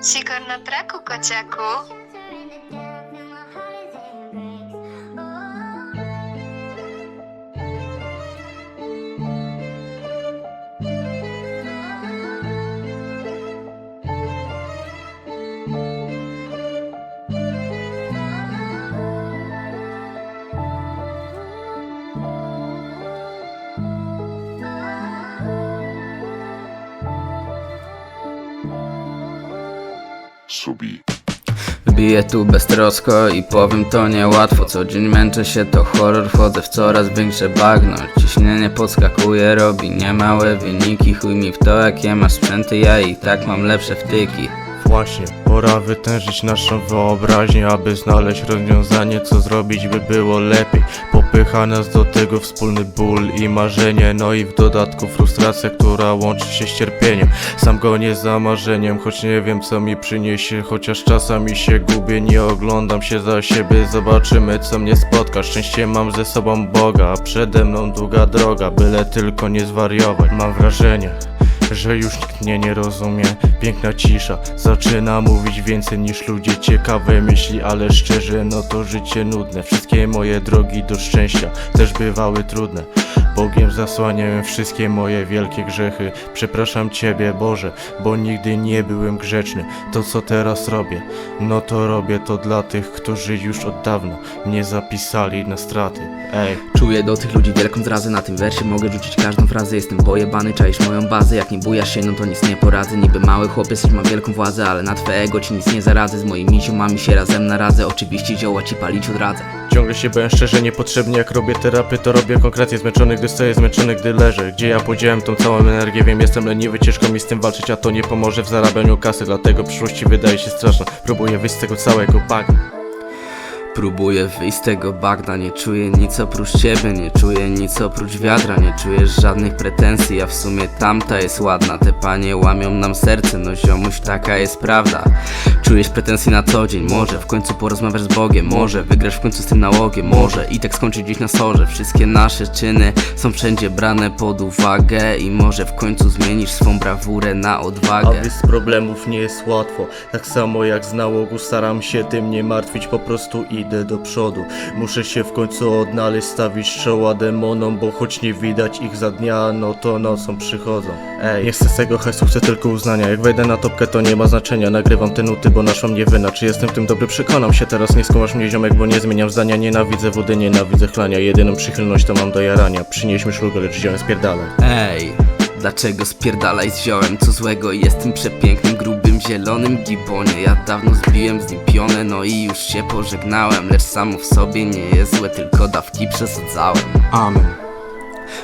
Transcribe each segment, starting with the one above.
Sikor traku, kociaku. Subi. Wbiję tu beztrosko i powiem to niełatwo. Co dzień męczę się, to horror, wchodzę w coraz większe bagno. Ciśnienie podskakuje, robi niemałe wyniki. Chuj mi w to, jakie masz sprzęty, ja i tak mam lepsze wtyki Właśnie, pora wytężyć naszą wyobraźnię, aby znaleźć rozwiązanie, co zrobić by było lepiej. Popycha nas do tego wspólny ból i marzenie, no i w dodatku frustracja, która łączy się z cierpieniem. Sam gonię za marzeniem, choć nie wiem co mi przyniesie, chociaż czasami się gubię, nie oglądam się za siebie, zobaczymy co mnie spotka. Szczęście mam ze sobą Boga, przede mną długa droga, byle tylko nie zwariować. Mam wrażenie, że już nikt mnie nie rozumie. Piękna cisza, zaczyna mówić więcej niż ludzie. Ciekawe myśli, ale szczerze, no to życie nudne. Wszystkie moje drogi do szczęścia też bywały trudne Bogiem zasłaniałem wszystkie moje wielkie grzechy. Przepraszam Ciebie Boże, bo nigdy nie byłem grzeczny. To co teraz robię, no to robię to dla tych, którzy już od dawna mnie zapisali na straty. Ej, Czuję do tych ludzi wielką zrazę. Na tym wersie mogę rzucić każdą frazę. Jestem pojebany, czaisz moją bazę. Jak nie bujasz się, no to nic nie poradzę. Niby mały chłopiec, choć mam wielką władzę Ale na twe ego ci nic nie zaradzę. Z moimi ziomami się razem naradzę. Oczywiście zioła ci palić odradzę Ciągle się byłem szczerze niepotrzebnie Jak robię terapię to robię konkretnie Zmęczony gdy stoję, zmęczony gdy leżę. Gdzie ja podziałem tą całą energię? Wiem jestem leniwy, ciężko mi z tym walczyć A to nie pomoże w zarabianiu kasy Dlatego przyszłości wydaje się straszna. Próbuję wyjść z tego całego bagna Próbuję wyjść z tego bagna, nie czuję nic oprócz ciebie, nie czuję nic oprócz wiadra, nie czujesz żadnych pretensji, a w sumie tamta jest ładna, te panie łamią nam serce, no ziomuś taka jest prawda. Czujesz pretensje na co dzień, może w końcu porozmawiasz z Bogiem, może wygrasz w końcu z tym nałogiem, może i tak skończyć gdzieś na sorze, wszystkie nasze czyny są wszędzie brane pod uwagę i może w końcu zmienisz swą brawurę na A odwagę. bez problemów nie jest łatwo. Tak samo jak z nałogu staram się tym nie martwić Po prostu idę do przodu. Muszę się w końcu odnaleźć, stawić czoła demonom Bo choć nie widać ich za dnia, no to nocą przychodzą. Ej, nie chcę z tego hajsu, chcę tylko uznania. Jak wejdę na topkę to nie ma znaczenia. Nagrywam te nuty, bo naszła mnie wyna. Czy jestem w tym dobry? Przekonam się. Teraz Nie skumasz mnie ziomek, bo nie zmieniam zdania. Nienawidzę wody, nienawidzę chlania. Jedyną przychylność to mam do jarania. Przynieśmy szlugę, lecz wziąłem spierdalaj. Ej, dlaczego spierdalaj z ziołem? Co złego? Jestem przepięknym, grubym, zielonym gibonie. Ja dawno zbiłem z nim pionę, no i już się pożegnałem. Lecz samo w sobie nie jest złe, tylko dawki przesadzałem. Amen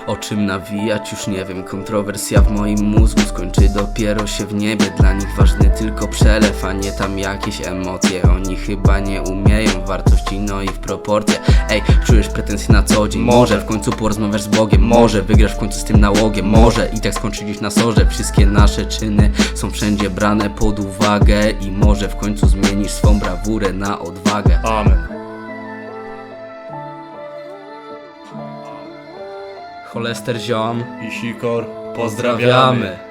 O czym nawijać już nie wiem, kontrowersja w moim mózgu skończy dopiero się w niebie. Dla nich ważny tylko przelew, a nie tam jakieś emocje. Oni chyba nie umieją wartości, no i w proporcje. Ej, czujesz pretensje na co dzień, może. W końcu porozmawiasz z Bogiem? Może. Wygrasz w końcu z tym nałogiem, może i tak skończy gdzieś na sorze. Wszystkie nasze czyny są wszędzie brane pod uwagę I może w końcu zmienisz swą brawurę na odwagę. Amen Holester ziom, I sikor, pozdrawiamy.